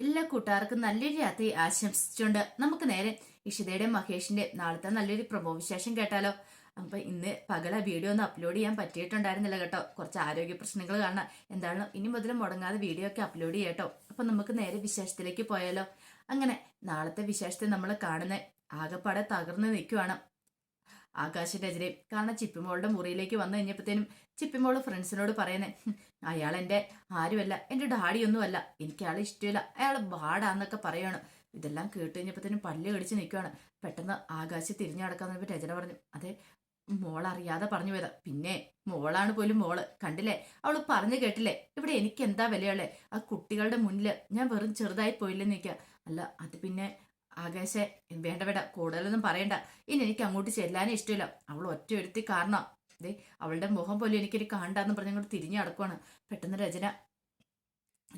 എല്ലാ കൂട്ടുകാർക്കും നല്ലൊരു രാത്രി ആശംസിച്ചുകൊണ്ട് നമുക്ക് നേരെ ഇഷിതയുടെ മഹേഷിന്റെ നാളത്തെ നല്ലൊരു പ്രഭോവിശേഷം കേട്ടാലോ? അപ്പൊ ഇന്ന് പകല വീഡിയോ ഒന്ന് അപ്ലോഡ് ചെയ്യാൻ പറ്റിയിട്ടുണ്ടായിരുന്നില്ല കേട്ടോ. കുറച്ച് ആരോഗ്യ പ്രശ്നങ്ങൾ കാരണം എന്താണ്? ഇനി മുതൽ മുടങ്ങാതെ വീഡിയോ ഒക്കെ അപ്ലോഡ് ചെയ്യട്ടോ അപ്പൊ നമുക്ക് നേരെ വിശേഷത്തിലേക്ക് പോയാലോ? അങ്ങനെ നാളത്തെ വിശേഷത്തെ നമ്മൾ കാണുന്ന ആകെപ്പാടെ തകർന്ന് നിൽക്കുവാണ്. ആകാശരചനയും കാരണം ചിപ്പിമോളുടെ മുറിയിലേക്ക് വന്നു കഴിഞ്ഞപ്പോഴത്തേനും ചിപ്പിമോൾ ഫ്രണ്ട്സിനോട് പറയുന്നേ അയാൾ എന്റെ ആരുമല്ല എന്റെ ഡാഡിയൊന്നുമല്ല എനിക്ക് അയാളെ ഇഷ്ടമില്ല അയാൾ ബാടാന്നൊക്കെ പറയാണ്. ഇതെല്ലാം കേട്ട് കഴിഞ്ഞപ്പോഴത്തേനും പല്ലി കടിച്ച് നിൽക്കുകയാണ്. പെട്ടെന്ന് ആകാശ് തിരിഞ്ഞു നടക്കാൻ വേണ്ടി രചന പറഞ്ഞു അതെ മോൾ അറിയാതെ പറഞ്ഞു പോയതാ. പിന്നെ മോളാണ് പോലും മോൾ. കണ്ടില്ലേ? അവൾ പറഞ്ഞു കേട്ടില്ലേ? ഇവിടെ എനിക്ക് എന്താ വിലയുള്ളേ? ആ കുട്ടികളുടെ മുന്നിൽ ഞാൻ വെറും ചെറുതായി പോയില്ലെന്ന് നിൽക്കുക. അല്ല അത് പിന്നെ ആകാശെ വേണ്ട വേണ്ട കൂടുതലൊന്നും പറയണ്ട. ഇനി എനിക്ക് അങ്ങോട്ട് ചെല്ലാനേ ഇഷ്ടമില്ല. അവൾ ഒറ്റ ഒരുത്തി കാരണം. ദേ അവളുടെ മുഖം പോലും എനിക്കൊരു കാണ്ടാന്ന് പറഞ്ഞങ്ങോട്ട് തിരിഞ്ഞു നടക്കുവാണ്. പെട്ടെന്ന് രചന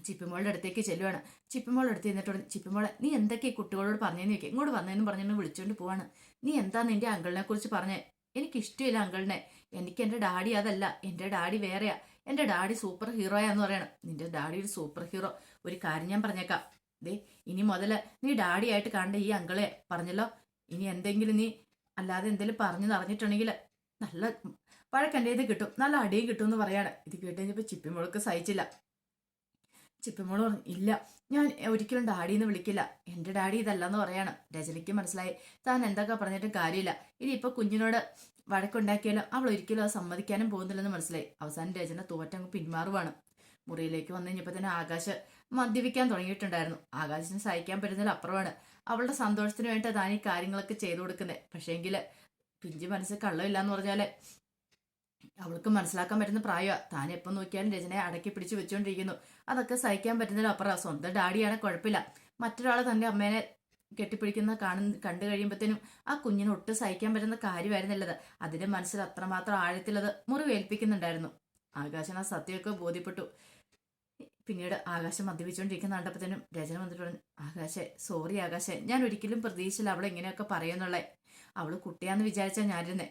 ചിപ്പിമോളുടെ അടുത്തേക്ക് ചെല്ലുവാണ്. ചിപ്പിമോളുടെ അടുത്ത് ചെന്നിട്ട് പറഞ്ഞു, ചിപ്പിമോളെ നീ എന്തൊക്കെ കുട്ടികളോട് പറഞ്ഞെന്ന് ചോദിക്കുക? ഇങ്ങോട്ട് വന്നതെന്ന് പറഞ്ഞെന്ന് വിളിച്ചുകൊണ്ട് പോവാണ്. നീ എന്താ നിന്റെ അങ്കിളിനെ കുറിച്ച് പറഞ്ഞേ? എനിക്ക് ഇഷ്ടമില്ല അങ്കിളിനെ. എനിക്ക് എന്റെ ഡാഡി അതല്ല. എന്റെ ഡാഡി വേറെയാ. എന്റെ ഡാഡി സൂപ്പർ ഹീറോയാന്ന് പറയണം. നിന്റെ ഡാഡി ഒരു സൂപ്പർ ഹീറോ. ഒരു കാര്യം ഞാൻ പറഞ്ഞേക്കാം. ദേ ഇനി മുതൽ നീ ഡാഡിയായിട്ട് കണ്ട ഈ അങ്കിളെ പറഞ്ഞല്ലോ. ഇനി എന്തെങ്കിലും നീ അല്ലാതെ എന്തെങ്കിലും പറഞ്ഞു നിറഞ്ഞിട്ടുണ്ടെങ്കിൽ നല്ല വഴക്കന്റെ ഇത് കിട്ടും. നല്ല അടിയും കിട്ടും എന്ന് പറയാണ്. ഇത് കേട്ട് കഴിഞ്ഞപ്പോൾ ചിപ്പിമോൾക്ക് സഹിച്ചില്ല. ചിപ്പിമോൾ പറഞ്ഞു ഇല്ല ഞാൻ ഒരിക്കലും ഡാഡി എന്ന് വിളിക്കില്ല. എന്റെ ഡാഡി ഇതല്ല എന്ന് പറയാണ്. രജനിക്ക് മനസ്സിലായി. താൻ എന്തൊക്കെ പറഞ്ഞിട്ടും കാര്യമില്ല. ഇനി ഇപ്പൊ കുഞ്ഞിനോട് വഴക്കുണ്ടാക്കിയാലും അവൾ ഒരിക്കലും അത് സമ്മതിക്കാനും പോകുന്നില്ലെന്ന് മനസ്സിലായി. അവസാനം രചന തോറ്റങ്ങ് പിന്മാറുവാണ്. മുറിയിലേക്ക് വന്നു കഴിഞ്ഞപ്പോൾ തന്നെ ആകാശ് മദ്യപിക്കാൻ തുടങ്ങിയിട്ടുണ്ടായിരുന്നു. ആകാശിന് സഹിക്കാൻ പറ്റുന്നതിൽ അപ്പുറമാണ്. അവളുടെ സന്തോഷത്തിന് വേണ്ടി താൻ ഈ കാര്യങ്ങളൊക്കെ ചെയ്തു കൊടുക്കുന്നത് പക്ഷേങ്കിൽ പിഞ്ചി മനസ്സ് കള്ളമില്ല എന്ന് പറഞ്ഞാൽ അവൾക്ക് മനസ്സിലാക്കാൻ പറ്റുന്ന പ്രായമാണ് താൻ എപ്പം നോക്കിയാലും രചനയെ അടക്കി പിടിച്ച് വെച്ചുകൊണ്ടിരിക്കുന്നു അതൊക്കെ സഹിക്കാൻ പറ്റുന്നതിൽ അപ്പുറം സ്വന്തം ഡാഡിയാണ് കുഴപ്പമില്ല. മറ്റൊരാൾ തന്റെ അമ്മേനെ കെട്ടിപ്പിടിക്കുന്ന കാണുന്ന കണ്ടു കഴിയുമ്പോഴത്തേനും ആ കുഞ്ഞിന് ഒട്ടും സഹിക്കാൻ പറ്റുന്ന കാര്യമായിരുന്നില്ലത് അതിന്റെ മനസ്സിൽ അത്രമാത്രം ആഴത്തിലത് മുറിവേൽപ്പിക്കുന്നുണ്ടായിരുന്നു. ആകാശൻ ആ സത്യമൊക്കെ ബോധ്യപ്പെട്ടു. പിന്നീട് ആകാശം മദ്യപിച്ചുകൊണ്ടിരിക്കുന്ന കണ്ടപ്പോഴത്തേനും രചന വന്നിട്ട് പറഞ്ഞു ആകാശെ സോറി ആകാശെ ഞാൻ ഒരിക്കലും പ്രതീക്ഷിച്ചില്ല അവളെ ഇങ്ങനെയൊക്കെ പറയുന്നുള്ളേ അവൾ കുട്ടിയാന്ന് വിചാരിച്ചാ ഞാനിരുന്നേ.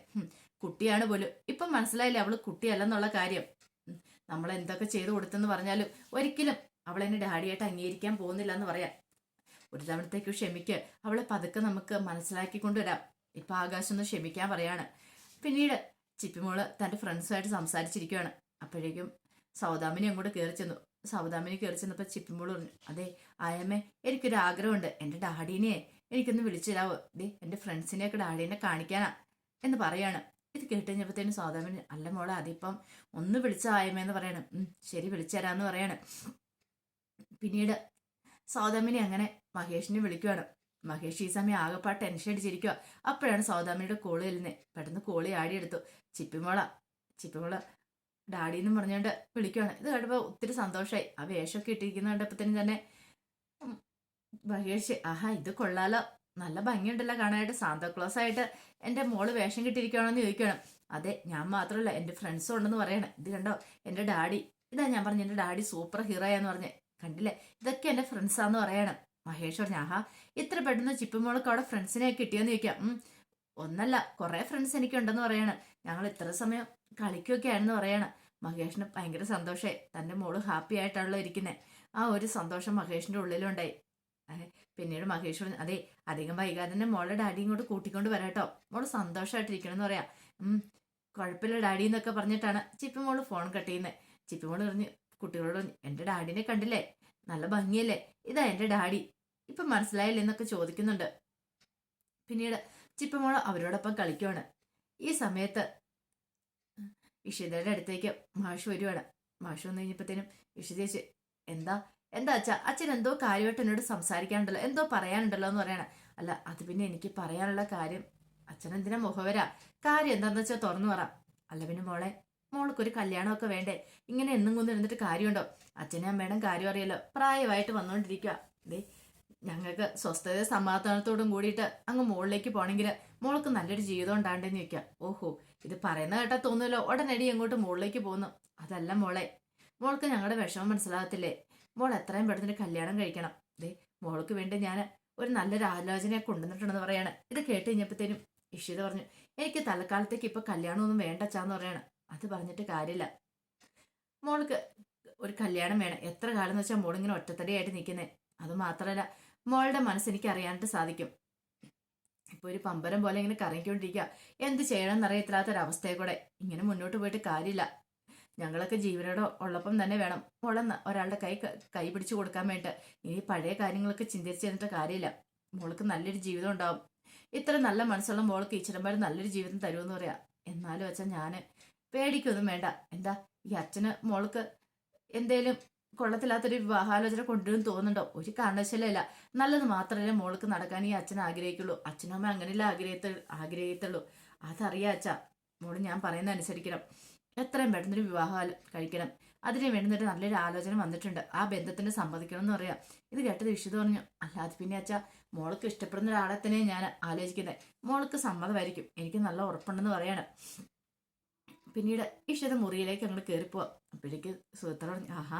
കുട്ടിയാണ് പോലും. ഇപ്പം മനസ്സിലായില്ലേ അവൾ കുട്ടിയല്ലെന്നുള്ള കാര്യം? നമ്മൾ എന്തൊക്കെ ചെയ്തു കൊടുത്തെന്ന് പറഞ്ഞാലും ഒരിക്കലും അവൾ എന്നെ ഡാഡിയായിട്ട് അംഗീകരിക്കാൻ പോകുന്നില്ല എന്ന് പറയാം. ഒരു തവണത്തേക്ക് ക്ഷമിക്ക്. അവളെ പതുക്കെ നമുക്ക് മനസ്സിലാക്കി കൊണ്ടുവരാം ഇപ്പൊ ആകാശം ഒന്ന് ക്ഷമിക്കാൻ പറയാണ്. പിന്നീട് ചിപ്പിമോൾ തന്റെ ഫ്രണ്ട്സുമായിട്ട് സംസാരിച്ചിരിക്കുകയാണ് അപ്പോഴേക്കും സൗദാമിനി അങ്ങോട്ട് കയറി ചെന്നു. സൗദാമിനി കയറി ചെന്നപ്പോൾ ചിപ്പിമ്പോൾ പറഞ്ഞു അതെ ആയമ്മേ എനിക്കൊരു ആഗ്രഹമുണ്ട്. എന്റെ ഡാഡീനെ എനിക്കൊന്ന് വിളിച്ചു തരാവോ? ദേ എന്റെ ഫ്രണ്ട്സിനെയൊക്കെ ഡാഡീനെ കാണിക്കാനാ. എന്ന് പറയാണ്. ഇത് കേട്ട് കഴിഞ്ഞപ്പോഴത്തേനും സൗദാമിനി അല്ല മോളെ അതിപ്പം ഒന്ന് വിളിച്ച ആയമ്മേന്ന് പറയണം. ശരി വിളിച്ചു തരാന്ന് പറയാണ്. പിന്നീട് സൗദാമിനി അങ്ങനെ മഹേഷിനെ വിളിക്കുവാണ്. മഹേഷ് ഈ സമയം ആകെപ്പാ ടെൻഷൻ അടിച്ചിരിക്കുക അപ്പോഴാണ് സൗദാമിനിയുടെ കോൾ ചെല്ലുന്നത് പെട്ടെന്ന് കോളി ആടിയെടുത്തു ചിപ്പിമോള ചിപ്പിമോള ഡാഡി പറഞ്ഞുകൊണ്ട് വിളിക്കുവാണ്. ഇത് കണ്ടപ്പോൾ ഒത്തിരി സന്തോഷമായി ആ വേഷമൊക്കെ ഇട്ടിരിക്കുന്ന കണ്ടപ്പോഴത്തേനും തന്നെ മഹേഷ് ആഹാ ഇത് കൊള്ളാലോ. നല്ല ഭംഗിയുണ്ടല്ലോ കാണാനായിട്ട്. സാന്താക്ലോസ് ആയിട്ട് എന്റെ മോൾ വേഷം കിട്ടിയിരിക്കുകയാണെന്ന് ചോദിക്കണം അതെ ഞാൻ മാത്രമല്ല എന്റെ ഫ്രണ്ട്സും ഉണ്ടെന്ന് പറയണം. ഇത് കണ്ടോ? എന്റെ ഡാഡി. ഇതാ ഞാൻ പറഞ്ഞു എന്റെ ഡാഡി സൂപ്പർ ഹീറോയാന്ന് പറഞ്ഞേ. കണ്ടില്ലേ? ഇതൊക്കെ എന്റെ ഫ്രണ്ട്സാന്ന് പറയണം. മഹേഷ് പറഞ്ഞു ആഹാ ഇത്ര പെട്ടെന്ന് ചിപ്പുമോൾക്ക് അവിടെ ഫ്രണ്ട്സിനെ കിട്ടിയെന്ന് ചോദിക്കാം. ഒന്നല്ല കുറേ ഫ്രണ്ട്സ് എനിക്കുണ്ടെന്ന് പറയണം. ഞങ്ങൾ ഇത്ര സമയം കളിക്കുകയൊക്കെ പറയണം. മഹേഷിന് ഭയങ്കര സന്തോഷമായി തന്റെ മോൾ ഹാപ്പി ആയിട്ടാണല്ലോ ഇരിക്കുന്നത് ആ ഒരു സന്തോഷം മഹേഷിന്റെ ഉള്ളിലുണ്ടായി. പിന്നീട് മഹേഷ് പറഞ്ഞു അതെ അധികം വൈകാതെ തന്നെ മോളെ ഡാഡി ഇങ്ങോട്ട് കൂട്ടിക്കൊണ്ട് വരാട്ടോ മോൾ സന്തോഷമായിട്ടിരിക്കണം എന്ന് പറയാം കുഴപ്പമില്ല ഡാഡി എന്നൊക്കെ പറഞ്ഞിട്ടാണ് ചിപ്പി മോൾ ഫോൺ കട്ട് ചെയ്യുന്നത് ചിപ്പി മോൾ പറഞ്ഞു കുട്ടികളോട് എന്റെ ഡാഡിനെ കണ്ടില്ലേ? നല്ല ഭംഗിയല്ലേ? ഇതാ എന്റെ ഡാഡി. ഇപ്പൊ മനസ്സിലായില്ലേ? എന്നൊക്കെ ചോദിക്കുന്നുണ്ട്. പിന്നീട് ചിപ്പി മോൾ അവരോടൊപ്പം കളിക്കുവാണ്. ഈ സമയത്ത് ഇഷിതയുടെ അടുത്തേക്ക് മാഷു വരുവാണ്. മാഷു വന്നു കഴിഞ്ഞപ്പോഴത്തേനും ഇഷിത ചേച്ചി എന്താ? എന്താ അച്ഛ? അച്ഛൻ എന്തോ കാര്യമായിട്ട് എന്നോട് സംസാരിക്കാനുണ്ടല്ലോ എന്തോ പറയാനുണ്ടല്ലോ എന്ന് പറയണേ. അല്ല അത് പിന്നെ എനിക്ക് പറയാനുള്ള കാര്യം അച്ഛൻ എന്തിനാ മുഖവര കാര്യം എന്താന്ന് വെച്ചാൽ തുറന്നു പറ. അല്ല പിന്നെ മോളെ മോൾക്കൊരു കല്യാണമൊക്കെ വേണ്ടേ? ഇങ്ങനെ എന്നും കൊന്നു ഇരുന്നിട്ട് കാര്യമുണ്ടോ? അച്ഛനെ അമ്മയുടെ കാര്യം അറിയല്ലോ പ്രായമായിട്ട് വന്നുകൊണ്ടിരിക്കുക ദേ ഞങ്ങൾക്ക് സ്വസ്ഥത സമാധാനത്തോടും കൂടിയിട്ട് അങ്ങ് മുകളിലേക്ക് പോണെങ്കിൽ മോൾക്ക് നല്ലൊരു ജീവിതം ഉണ്ടാണ്ടെന്ന് ചോദിക്കാം. ഓഹോ ഇത് പറയുന്ന കേട്ടാ തോന്നുമല്ലോ ഉടനടി അങ്ങോട്ട് മുകളിലേക്ക് പോകുന്നു അതല്ല മോളെ മോൾക്ക് ഞങ്ങളുടെ വിഷമം മനസ്സിലാകത്തില്ലേ? മോൾ എത്രയും പെട്ടെന്ന് കല്യാണം കഴിക്കണം. ദേ മോൾക്ക് വേണ്ടി ഞാൻ ഒരു നല്ലൊരു ആലോചനയെ കൊണ്ടുവന്നിട്ടുണ്ടെന്ന് പറയാണ്. ഇത് കേട്ട് കഴിഞ്ഞപ്പോഴത്തേനും ഇഷിത പറഞ്ഞു എനിക്ക് തൽക്കാലത്തേക്ക് ഇപ്പൊ കല്യാണമൊന്നും വേണ്ടച്ചാന്ന് പറയാണ്. അത് പറഞ്ഞിട്ട് കാര്യമില്ല. മോൾക്ക് ഒരു കല്യാണം വേണം. എത്ര കാലം എന്ന് വെച്ചാൽ മോളിങ്ങനെ ഒറ്റത്തടിയായിട്ട് നിൽക്കുന്നത് അത് മാത്രമല്ല മോളുടെ മനസ്സ് എനിക്ക് അറിയാനായിട്ട് സാധിക്കും. ഇപ്പൊ ഒരു പമ്പരം പോലെ ഇങ്ങനെ കറങ്ങിക്കൊണ്ടിരിക്കുക എന്ത് ചെയ്യണം എന്നറിയത്തില്ലാത്തൊരവസ്ഥയെ കൂടെ ഇങ്ങനെ മുന്നോട്ട് പോയിട്ട് കാര്യമില്ല. ഞങ്ങളൊക്കെ ജീവനോടെ ഉള്ളപ്പം തന്നെ വേണം. മോളെ ഒരാളുടെ കൈ കൈ പിടിച്ചു കൊടുക്കാൻ വേണ്ടിട്ട് ഇനി പഴയ കാര്യങ്ങളൊക്കെ ചിന്തിച്ചിരുന്നിട്ട് കാര്യമില്ല. മോൾക്ക് നല്ലൊരു ജീവിതം ഉണ്ടാവും. ഇത്ര നല്ല മനസ്സുള്ള മോൾക്ക് ഇച്ചിരമ്പാട് നല്ലൊരു ജീവിതം തരുമെന്ന് പറയാം. എന്നാലും വെച്ചാൽ ഞാൻ പേടിക്കൊന്നും വേണ്ട. എന്താ ഈ അച്ഛന് മോൾക്ക് എന്തേലും കൊള്ളത്തില്ലാത്തൊരു വിവാഹാലോചന കൊണ്ടുവരും തോന്നുന്നുണ്ടോ? ഒരു കാരണവശാലല്ല. നല്ലത് മാത്രമേ മോൾക്ക് നടക്കാൻ ഈ അച്ഛൻ ആഗ്രഹിക്കുള്ളൂ. അച്ഛനമ്മ അങ്ങനെയല്ല ആഗ്രഹിത്ത ആഗ്രഹിക്കത്തുള്ളൂ അതറിയാ അച്ഛ. മോൾ ഞാൻ പറയുന്ന അനുസരിക്കണം. എത്രയും പെട്ടെന്നൊരു വിവാഹം കഴിക്കണം. അതിന് വേണ്ടുന്നൊരു നല്ലൊരു ആലോചന വന്നിട്ടുണ്ട്. ആ ബന്ധത്തിന് സമ്മതിക്കണം എന്ന് പറയാം. ഇത് കേട്ടത് വിശുദ്ധ പറഞ്ഞു. അല്ലാതെ പിന്നെ അച്ഛാ മോൾക്ക് ഇഷ്ടപ്പെടുന്ന ഒരാളെ തന്നെ ഞാൻ ആലോചിക്കുന്നത് മോൾക്ക് സമ്മതമായിരിക്കും. എനിക്ക് നല്ല ഉറപ്പുണ്ടെന്ന് പറയാണ്. പിന്നീട് ഇഷ്ടത മുറിയിലേക്ക് അങ്ങോട്ട് കയറിപ്പോവാം അപ്പോഴേക്ക് സുഹൃത്തു പറഞ്ഞു ആഹാ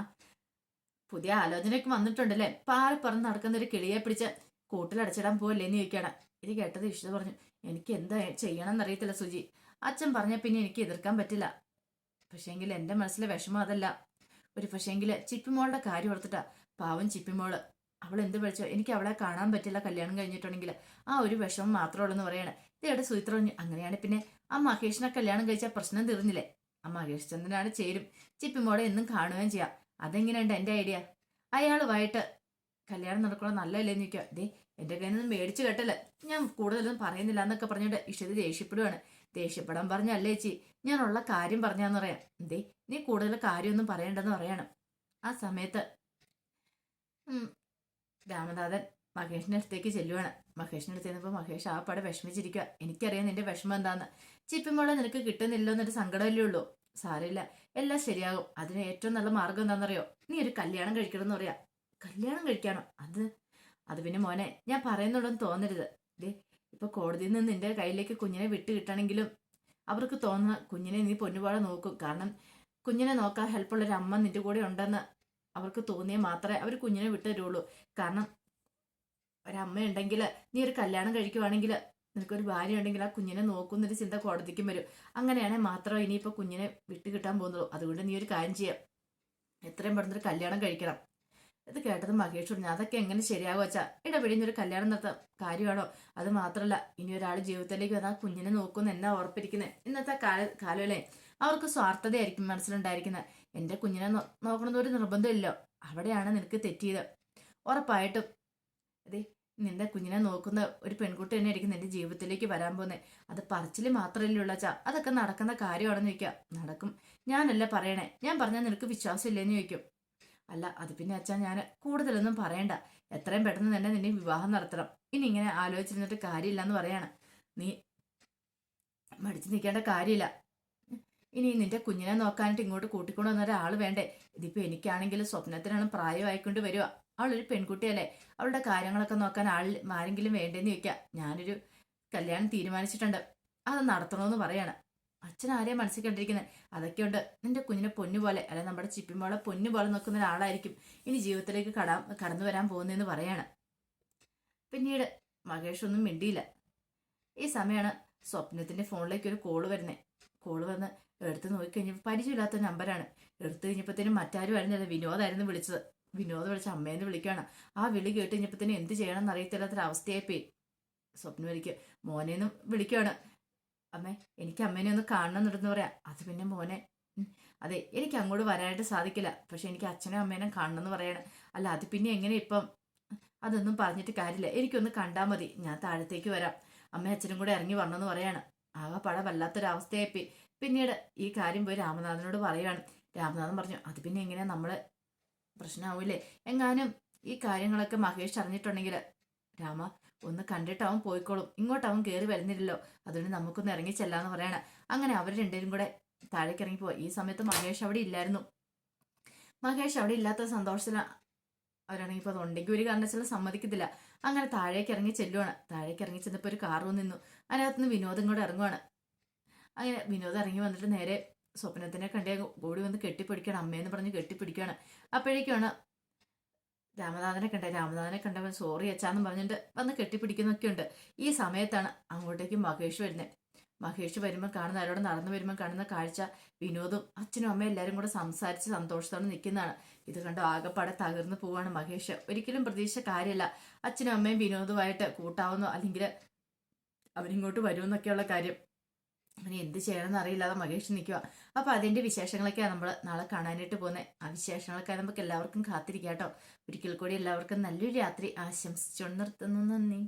പുതിയ ആലോചനയൊക്കെ വന്നിട്ടുണ്ടല്ലേ? പാറി പറന്ന് നടക്കുന്ന ഒരു കിളിയെ പിടിച്ച് കൂട്ടിലടച്ചിടാൻ പോവല്ലേ എന്ന് ചോദിക്കണം ഇത് കേട്ടത് ഇഷ്ടത പറഞ്ഞു എനിക്ക് എന്താ ചെയ്യണം എന്നറിയത്തില്ല സുജി അച്ഛൻ പറഞ്ഞ പിന്നെ എനിക്ക് എതിർക്കാൻ പറ്റില്ല. പക്ഷേങ്കിൽ എന്റെ മനസ്സിലെ വിഷമം അതല്ല. ഒരു പക്ഷേങ്കിൽ ചിപ്പിമോളുടെ കാര്യം ഓർത്തിട്ടാ. പാവം ചിപ്പിമോൾ. അവൾ എന്ത് പഠിച്ചോ? എനിക്ക് അവളെ കാണാൻ പറ്റില്ല കല്യാണം കഴിഞ്ഞിട്ടുണ്ടെങ്കിൽ ആ ഒരു വിഷമം മാത്രമേ ഉള്ളൂ എന്ന് പറയാണ് ഇതേടെ പറഞ്ഞു അങ്ങനെയാണ് പിന്നെ ആ മഹേഷിനെ കല്യാണം കഴിച്ചാൽ പ്രശ്നം തീർന്നില്ലേ? ആ മഹേഷ് ചന്ദ്രനാണ് ചേരും. ചിപ്പിമോളെ എന്നും കാണുകയും ചെയ്യാം. അതെങ്ങനെയുണ്ട് എന്റെ ഐഡിയ? അയാൾ വൈകിട്ട് കല്യാണം നടക്കണം? നല്ലതല്ലേന്ന് ചോദിക്കുക ദേ എന്റെ കയ്യിൽ നിന്ന് മേടിച്ചു കേട്ടല്ല ഞാൻ കൂടുതലൊന്നും പറയുന്നില്ല എന്നൊക്കെ പറഞ്ഞിട്ട് ഇഷ്ടത് ദേഷ്യപ്പെടുവാണ്. ദേഷ്യപ്പെടാൻ പറഞ്ഞല്ലേ ചേച്ചി? ഞാനുള്ള കാര്യം പറഞ്ഞാന്ന് പറയാം. ദേ നീ കൂടുതൽ കാര്യമൊന്നും പറയണ്ടെന്ന് പറയാണ്. ആ സമയത്ത് രാമനാഥൻ മഹേഷിന്റെ അടുത്തേക്ക് ചെല്ലുവാണ്. മഹേഷിന്റെ അടുത്ത് ചെന്നപ്പോൾ മഹേഷ് ആ പടം വിഷമിച്ചിരിക്കുക എനിക്കറിയാം നിന്റെ വിഷമം എന്താന്ന്. ചിപ്പിമോളെ നിനക്ക് കിട്ടുന്നില്ലോ എന്നൊരു സങ്കടമല്ലേ ഉള്ളൂ. സാരമില്ല. എല്ലാം ശരിയാകും. അതിന് ഏറ്റവും നല്ല മാർഗം എന്താണെന്നറിയോ? നീ ഒരു കല്യാണം കഴിക്കണം എന്ന് പറയാ. കല്യാണം കഴിക്കാനോ? അത് അത് പിന്നെ മോനെ ഞാൻ പറയുന്നുണ്ടെന്ന് തോന്നരുത്. ഡേ ഇപ്പൊ കോടതിയിൽ നിന്ന് നിന്റെ കയ്യിലേക്ക് കുഞ്ഞിനെ വിട്ട് കിട്ടണമെങ്കിലും അവർക്ക് തോന്നുന്ന കുഞ്ഞിനെ നീ പൊന്നുപാടെ നോക്കും. കാരണം കുഞ്ഞിനെ നോക്കാൻ ഹെൽപ്പുള്ള ഒരു അമ്മ നിന്റെ കൂടെ ഉണ്ടെന്ന് അവർക്ക് തോന്നിയാൽ മാത്രമേ അവർ കുഞ്ഞിനെ വിട്ടു തരുള്ളൂ കാരണം ഒരമ്മ ഉണ്ടെങ്കിൽ നീ ഒരു കല്യാണം കഴിക്കുവാണെങ്കിൽ നിനക്കൊരു ഭാര്യ ഉണ്ടെങ്കിൽ ആ കുഞ്ഞിനെ നോക്കുന്നൊരു ചിന്ത കോടതിക്കും വരും. അങ്ങനെയാണെങ്കിൽ മാത്രമേ ഇനിയിപ്പോൾ കുഞ്ഞിനെ വിട്ട് കിട്ടാൻ പോകുന്നുള്ളൂ അതുകൊണ്ട് നീ ഒരു കാര്യം ചെയ്യാം. എത്രയും പെട്ടെന്ന് ഒരു കല്യാണം കഴിക്കണം. ഇത് കേട്ടത് മഹേഷ് പറഞ്ഞു അതൊക്കെ എങ്ങനെ ശരിയാകും വെച്ചാ ഇടപെടിഞ്ഞൊരു കല്യാണം നടത്താം. കാര്യമാണോ? അത് മാത്രമല്ല ഇനി ഒരാൾ ജീവിതത്തിലേക്ക് വന്നാൽ കുഞ്ഞിനെ നോക്കുമെന്ന് എന്നാ ഉറപ്പിരിക്കുന്നത് ഇന്നത്തെ കാല കാലമല്ലേ അവർക്ക് സ്വാർത്ഥതയായിരിക്കും മനസ്സിലുണ്ടായിരിക്കുന്നത് എന്റെ കുഞ്ഞിനെ നോക്കണമെന്നൊരു നിർബന്ധമില്ലല്ലോ അവിടെയാണ് നിനക്ക് തെറ്റിയത്. ഉറപ്പായിട്ടും. അതെ നിന്റെ കുഞ്ഞിനെ നോക്കുന്ന ഒരു പെൺകുട്ടി തന്നെ ആയിരിക്കും നിന്റെ ജീവിതത്തിലേക്ക് വരാൻ പോകുന്നത് അത് പറച്ചിൽ മാത്രമല്ലേ ഉള്ള ചാ അതൊക്കെ നടക്കുന്ന കാര്യമാണെന്ന് ചോദിക്കാം. നടക്കും. ഞാനല്ല പറയണേ. ഞാൻ പറഞ്ഞാൽ നിനക്ക് വിശ്വാസമില്ലെന്ന് ചോദിക്കും. അല്ല അത് പിന്നെ അച്ഛാ ഞാൻ കൂടുതലൊന്നും പറയണ്ട. എത്രയും പെട്ടെന്ന് തന്നെ നിന്നെ വിവാഹം നടത്തണം. ഇനി ഇങ്ങനെ ആലോചിച്ചിരുന്നിട്ട് കാര്യമില്ല എന്ന് പറയാണ്. നീ മടിച്ചു നിൽക്കേണ്ട കാര്യമില്ല. ഇനി നിന്റെ കുഞ്ഞിനെ നോക്കാനായിട്ട് ഇങ്ങോട്ട് കൂട്ടിക്കൊണ്ടു വന്ന ഒരാൾ വേണ്ടേ? ഇതിപ്പോ എനിക്കാണെങ്കിലും സ്വപ്നത്തിനാണ് പ്രായമായിക്കൊണ്ട് വരിക. അവളൊരു പെൺകുട്ടിയല്ലേ? അവളുടെ കാര്യങ്ങളൊക്കെ നോക്കാൻ ആൾ ആരെങ്കിലും വേണ്ടെന്ന് ചോദിക്കാം. ഞാനൊരു കല്യാണം തീരുമാനിച്ചിട്ടുണ്ട്. അത് നടത്തണമെന്ന് പറയാണ്. അച്ഛൻ ആരെയാ മനസ്സിൽ കണ്ടിരിക്കുന്നത് അതൊക്കെയുണ്ട്. നിന്റെ കുഞ്ഞിനെ പൊന്നുപോലെ അല്ലെ നമ്മുടെ ചിപ്പിമോളെ പൊന്നു പോലെ നോക്കുന്ന ഒരാളായിരിക്കും ഇനി ജീവിതത്തിലേക്ക് കടാ കടന്നു വരാൻ പോകുന്നതെന്ന് പറയാണ്. പിന്നീട് മഹേഷ് ഒന്നും മിണ്ടിയില്ല. ഈ സമയമാണ് സ്വപ്നത്തിന്റെ ഫോണിലേക്ക് ഒരു കോൾ വരുന്നത് കോൾ വന്ന് എടുത്ത് നോക്കിക്കഴിഞ്ഞപ്പോൾ പരിചയമില്ലാത്ത നമ്പറാണ്. എടുത്തു കഴിഞ്ഞപ്പോഴത്തേനും മറ്റാരും ആയിരുന്നില്ല വിനോദായിരുന്നു വിളിച്ചത്. വിനോദ് വിളിച്ച അമ്മേനെ വിളിക്കുകയാണ്. ആ വിളി കേട്ട് തന്നെ എന്ത് ചെയ്യണം എന്നറിയത്തില്ലാത്തൊരവസ്ഥയായി പോയി സ്വപ്നം വിളിക്കുക മോനെന്ന് വിളിക്കുകയാണ്. അമ്മേ എനിക്ക് അമ്മേനെ ഒന്ന് കാണണം എന്നുണ്ടെന്ന് പറയാം. അത് പിന്നെ മോനെ അതെ എനിക്ക് അങ്ങോട്ട് വരാനായിട്ട് സാധിക്കില്ല. പക്ഷെ എനിക്ക് അച്ഛനും അമ്മേനും കാണണം എന്ന് പറയാണ്. അല്ല അത് പിന്നെ എങ്ങനെ ഇപ്പം? അതൊന്നും പറഞ്ഞിട്ട് കാര്യമില്ല. എനിക്കൊന്ന് കണ്ടാൽ മതി. ഞാൻ താഴത്തേക്ക് വരാം. അമ്മയും അച്ഛനും കൂടെ ഇറങ്ങി വരണമെന്ന് പറയാണ്. ആകെ പട വല്ലാത്തൊരവസ്ഥയായിപ്പോയി പിന്നീട് ഈ കാര്യം പോയി രാമനാഥനോട് പറയുകയാണ്. രാമനാഥൻ പറഞ്ഞു അത് പിന്നെ എങ്ങനെയാ നമ്മൾ പ്രശ്നമാവൂലേ എങ്ങാനും ഈ കാര്യങ്ങളൊക്കെ മഹേഷ് അറിഞ്ഞിട്ടുണ്ടെങ്കിൽ രാമ ഒന്ന് കണ്ടിട്ട് അവൻ പോയിക്കോളും. ഇങ്ങോട്ട് അവൻ കയറി വരുന്നില്ലല്ലോ. അതുകൊണ്ട് നമുക്കൊന്ന് ഇറങ്ങി ചെല്ലാന്ന് പറയണ. അങ്ങനെ അവർ രണ്ടുപേരും കൂടെ താഴേക്ക് ഇറങ്ങി പോയി ഈ സമയത്ത് മഹേഷ് അവിടെ ഇല്ലായിരുന്നു. മഹേഷ് അവിടെ ഇല്ലാത്ത സന്തോഷത്തില അവരാണെങ്കിൽ അത് ഉണ്ടെങ്കിൽ ഒരു കാരണവശാലും സമ്മതിക്കത്തില്ല. അങ്ങനെ താഴേക്ക് ഇറങ്ങി ചെല്ലുവാണ്. താഴേക്ക് ഇറങ്ങി ചെന്നപ്പോൾ ഒരു കാറ് നിന്നു. അതിനകത്തുനിന്ന് വിനോദം കൂടെ ഇറങ്ങുവാണ്. അങ്ങനെ വിനോദം ഇറങ്ങി വന്നിട്ട് നേരെ സ്വപ്നത്തിനെ കണ്ടേ ഓടി വന്ന് കെട്ടിപ്പിടിക്കണം അമ്മയെന്ന് പറഞ്ഞ് കെട്ടിപ്പിടിക്കുകയാണ്. അപ്പോഴേക്കാണ് രാമനാഥനെ കണ്ടേ രാമനാഥനെ കണ്ടവൻ സോറി അച്ചാന്ന് പറഞ്ഞിട്ട് വന്ന് കെട്ടിപ്പിടിക്കുന്നൊക്കെ ഉണ്ട് ഈ സമയത്താണ് അങ്ങോട്ടേക്ക് മഹേഷ് വരുന്നത്. മഹേഷ് വരുമ്പോൾ കാണുന്ന അവരോട് നടന്നു വരുമ്പോൾ കാണുന്ന കാഴ്ച വിനോദും അച്ഛനും അമ്മയും എല്ലാവരും കൂടെ സംസാരിച്ച് സന്തോഷത്തോടെ നിൽക്കുന്നതാണ്. ഇത് കണ്ട് ആകെപ്പാടെ തകർന്നു പോവാണ് മഹേഷ്. ഒരിക്കലും പ്രതീക്ഷ കാര്യമല്ല. അച്ഛനും അമ്മയും വിനോദുമായിട്ട് കൂട്ടാവുന്നോ അല്ലെങ്കിൽ അവരിങ്ങോട്ട് വരുമെന്നൊക്കെയുള്ള കാര്യം. അവന് എന്ത് ചെയ്യണമെന്ന് അറിയില്ലാതെ മഹേഷ് നിൽക്കുക അപ്പോൾ അതിന്റെ വിശേഷങ്ങളൊക്കെയാണ് നമ്മൾ നാളെ കാണാനായിട്ട് പോകുന്നത് ആ വിശേഷങ്ങളൊക്കെ നമുക്ക് എല്ലാവർക്കും കാത്തിരിക്കാം കേട്ടോ. ഒരിക്കൽ കൂടി എല്ലാവർക്കും നല്ലൊരു രാത്രി ആശംസിച്ചുകൊണ്ട് നിർത്തുന്നു. നന്ദി.